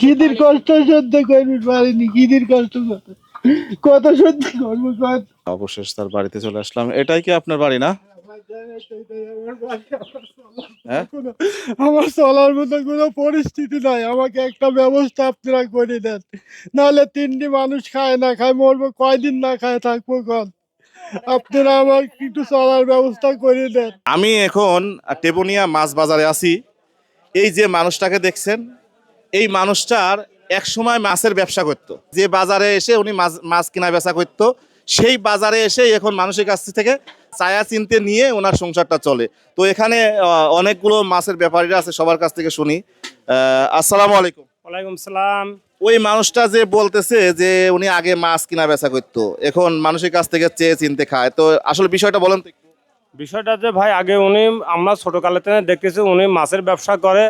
কিদির কষ্ট সহ্য করবি পারিনি কিদির কষ্ট কত সহ্য করব কত। অবশেষ তার বাড়িতে চলে আসলাম। এটাই কি আপনার বাড়ি না? হ্যাঁ? আমার চলার মতো কোনো পরিস্থিতি নাই। আমাকে একটা ব্যবস্থা আপনারা করে দেন। নাহলে তিনটি মানুষ খায় না খায় মরবো। কয়দিন না খায় থাকব কন? আপনারা আমার একটু চলার ব্যবস্থা করে দেন। আমি এখন টেবুনিয়া মাছ বাজারে আছি। এই যে মানুষটাকে দেখছেন এই মানুষটার এক সময় মাছের ব্যবসা করতো। যে বাজারে এসে উনি মাছ মাছ কেনা বেচা করতো সেই বাজারে এসে এখন মানুষের কাছ থেকে চায়া চিনতে নিয়ে ওনার সংসারটা চলে। তো এখানে অনেকগুলো মাছের ব্যাপারীরা আছে সবার কাছ থেকে শুনি। আসসালামু আলাইকুম। ওয়ালাইকুম সালাম। ওই মানুষটা যে বলতেছে যে উনি আগে মাছ কিনা বেচা করতো এখন মানুষের কাছ থেকে চেয়ে চিনতে খায়। তো আসলে বিষয়টা বলেন তো বিষয়টা যে ভাই আগে উনি আমরা ছোটকালে দেখতেছি উনি মাছের ব্যবসা করে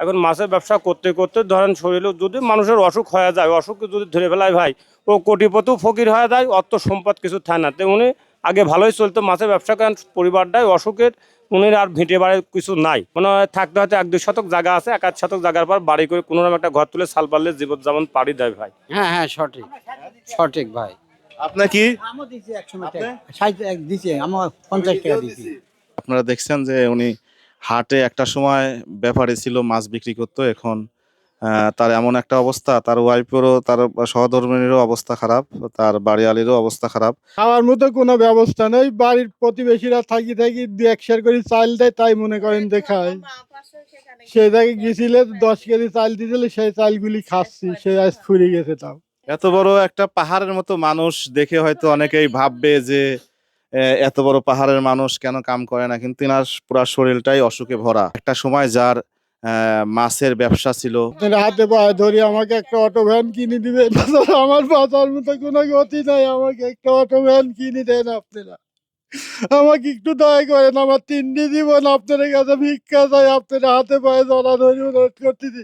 এখন মাছের ব্যবসা করতে করতে ধরেন শরীরে যদি মানুষের অসুখ হয়ে যায় অসুখ যদি ধরে ফেলায় ভাই ও কোটিপতি ফকির হয়ে যায় অর্থ সম্পদ কিছু থাকে না। তো উনি আগে ভালোই চলতো মাছের ব্যবসা করেন পরিবারটাই অসুখের উনি আর ভিটে বাড়ি কিছু নাই। মানে হয় থাকতে হয়তো এক দুই শতক জায়গা আছে এক আধ শতক জায়গার পর বাড়ি করে কোনো রকম একটা ঘর তুলে সাল পারলে জীবন যেমন পাড়ি দেয় ভাই। হ্যাঁ হ্যাঁ সঠিক। সঠিক ভাই। আপনার কি? একশো আমার পঞ্চাশ টাকা আপনারা দেখছেন যে উনি হাটে একটা সময় ব্যাপারে ছিল মাছ বিক্রি করতো এখন তার এমন একটা অবস্থা তার ওয়াইফেরও তার সহধর্মিনীরও অবস্থা খারাপ তার বাড়িয়ালিরও অবস্থা খারাপ। খাওয়ার মতো কোনো ব্যবস্থা নেই বাড়ির প্রতিবেশীরা থাকি থাকি দু এক শের করে চাল দেয় তাই মনে করেন যে খায়। সেই জায়গায় গেছিলে দশ কেজি চাল দিয়েছিল সেই চালগুলি খাচ্ছি সে আজ ফুরে গেছে তাও। এত বড় একটা পাহাড়ের মতো মানুষ দেখে হয়তো অনেকেই ভাববে যে এত বড় পাহাড়ের মানুষ কেন কাম করে না? কিন্তু এনার পুরা শরীরটাই অসুখে ভরা। একটা সময় যার মাছের ব্যবসা ছিল। হাতে পায়ে ধরি, আমাকে একটা অটো ভ্যান কিনে দিবে আমার বাঁচার মতো কোনো গতি নাই। আমাকে একটা অটো ভ্যান কিনে দেন আপনারা। আমাকে একটু দয়া করেন, আমার তিনটি জীবন আপনার কাছে ভিক্ষা চাই। আপনার হাতে পায়ে জলা ধরি অনুরোধ করতেছি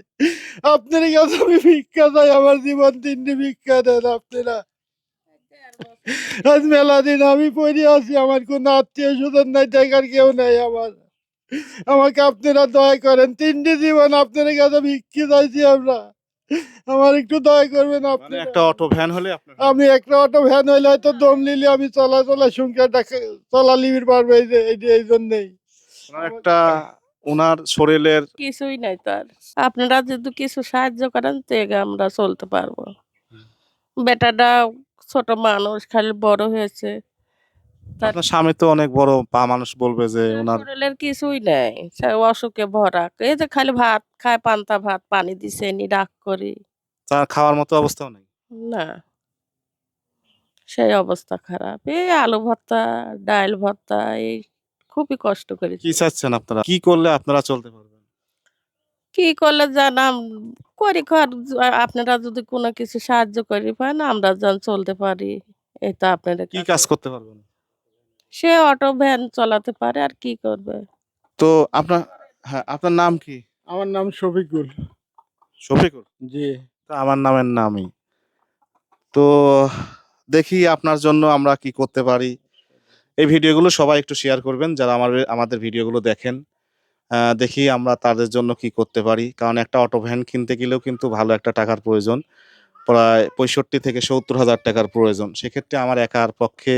আপনার কাছে আমি ভিক্ষা চাই, আমার জীবন তিনটি ভিক্ষা দেন আপনারা। আজ মেলা দিন আমি পড়ে আছি আমার কোনো আত্মীয় স্বজন নাই দেখার কেউ নাই আমার। আমাকে আপনারা দয়া করেন তিনটি জীবন আপনার কাছে ভিক্ষি চাইছি আমরা। আমার একটু দয়া করবেন মানে আপনি একটা অটো ভ্যান হলে আমি একটা অটো ভ্যান হইলে হয়তো দম নিলে আমি চলা চলা সংখ্যাটা চলা লিবির পারব এই যে এই জন্যেই। একটা ওনার শরীরের কিছুই নাই তার আপনারা যদি কিছু সাহায্য করেন তেগে আমরা চলতে পারব। বেটাটা ছোট মানুষ খালি বড় হয়েছে। আপনার স্বামী তো অনেক বড় পা মানুষ বলবে যে ওনার শরীরের কিছুই নাই। অসুখে ভরা। এই যে খালি ভাত খায় পান্তা ভাত পানি দিছে নি ডাক করি। তার খাওয়ার মতো অবস্থাও নেই? না। সেই অবস্থা খারাপ। এই আলু ভর্তা ডাল ভর্তা এই খুবই কষ্ট করেছি। কি চাচ্ছেন আপনারা? কি করলে আপনারা চলতে পারবেন? কি করলে জানাম? করি ঘর আপনারা যদি কোনো কিছু সাহায্য করি পান আমরা যেন চলতে পারি। এটা আপনারা কি কাজ করতে পারবেন? সে অটো ভ্যান চালাতে পারে আর কি করবে? তো আপনার হ্যাঁ আপনার নাম কি? আমার নাম শফিকুল। শফিকুল? জি। তো আমার নামের নামই। তো দেখি আপনার জন্য আমরা কি করতে পারি। এই ভিডিওগুলো সবাই একটু শেয়ার করবেন যারা আমার আমাদের ভিডিওগুলো দেখেন। দেখি আমরা তাদের জন্য কি করতে পারি। কারণ একটা অটো ভ্যান কিনতে গেলেও কিন্তু ভালো একটা টাকার প্রয়োজন। প্রায় পঁয়ষট্টি থেকে সত্তর হাজার টাকার প্রয়োজন। সেক্ষেত্রে আমার একার পক্ষে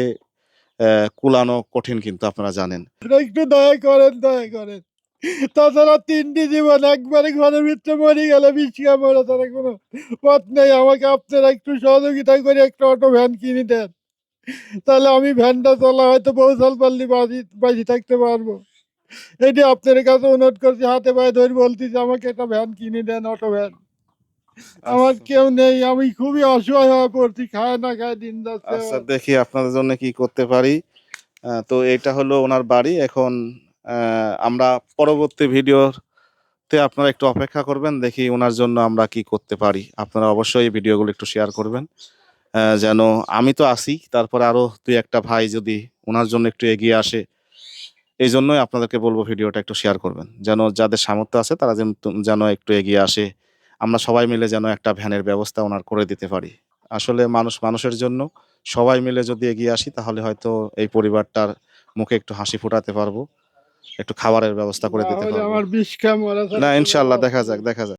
কুলানো কঠিন কিন্তু আপনারা জানেন। একটু দয়া করেন দয়া করেন। তাছাড়া তিনটি জীবন, একবারে ঘরের ভিতরে মরে গেলে বিছিয়া মরে তারা কোনো পথ নেই। আমাকে আপনারা একটু সহযোগিতা করে একটা অটো ভ্যান কিনে দেন। তাহলে আমি ভ্যানটা চলা হয়তো পৌঁছাল পারলি বাজি বাজি থাকতে পারব। এটি আপনার কাছে অনুরোধ করছি হাতে পায়ে ধরে বলতেছি আমাকে একটা ভ্যান কিনে দেন অটো ভ্যান আমার কেউ নেই আমি খুবই অসহায় হয়ে পড়ছি খায় না খায় দিন যাচ্ছে। আচ্ছা দেখি আপনাদের জন্য কি করতে পারি। তো এটা হলো ওনার বাড়ি এখন আমরা পরবর্তী ভিডিওতে আপনারা একটু অপেক্ষা করবেন দেখি ওনার জন্য আমরা কি করতে পারি। আপনারা অবশ্যই এই ভিডিওগুলো একটু শেয়ার করবেন। যেন আমি তো আসি তারপরে আরও দুই একটা ভাই যদি ওনার জন্য একটু এগিয়ে আসে এই জন্যই আপনাদেরকে বলব ভিডিওটা একটু শেয়ার করবেন। যেন যাদের সামর্থ্য আছে তারা যেন যেন একটু এগিয়ে আসে। আমরা সবাই মিলে যেন একটা ভ্যানের ব্যবস্থা ওনার করে দিতে পারি। আসলে মানুষ মানুষের জন্য সবাই মিলে যদি এগিয়ে আসি তাহলে হয়তো এই পরিবারটার মুখে একটু হাসি ফোটাতে পারব। একটু খাবারের ব্যবস্থা করে দিতে পারব। না। ইনশাল্লাহ দেখা যাক দেখা যাক।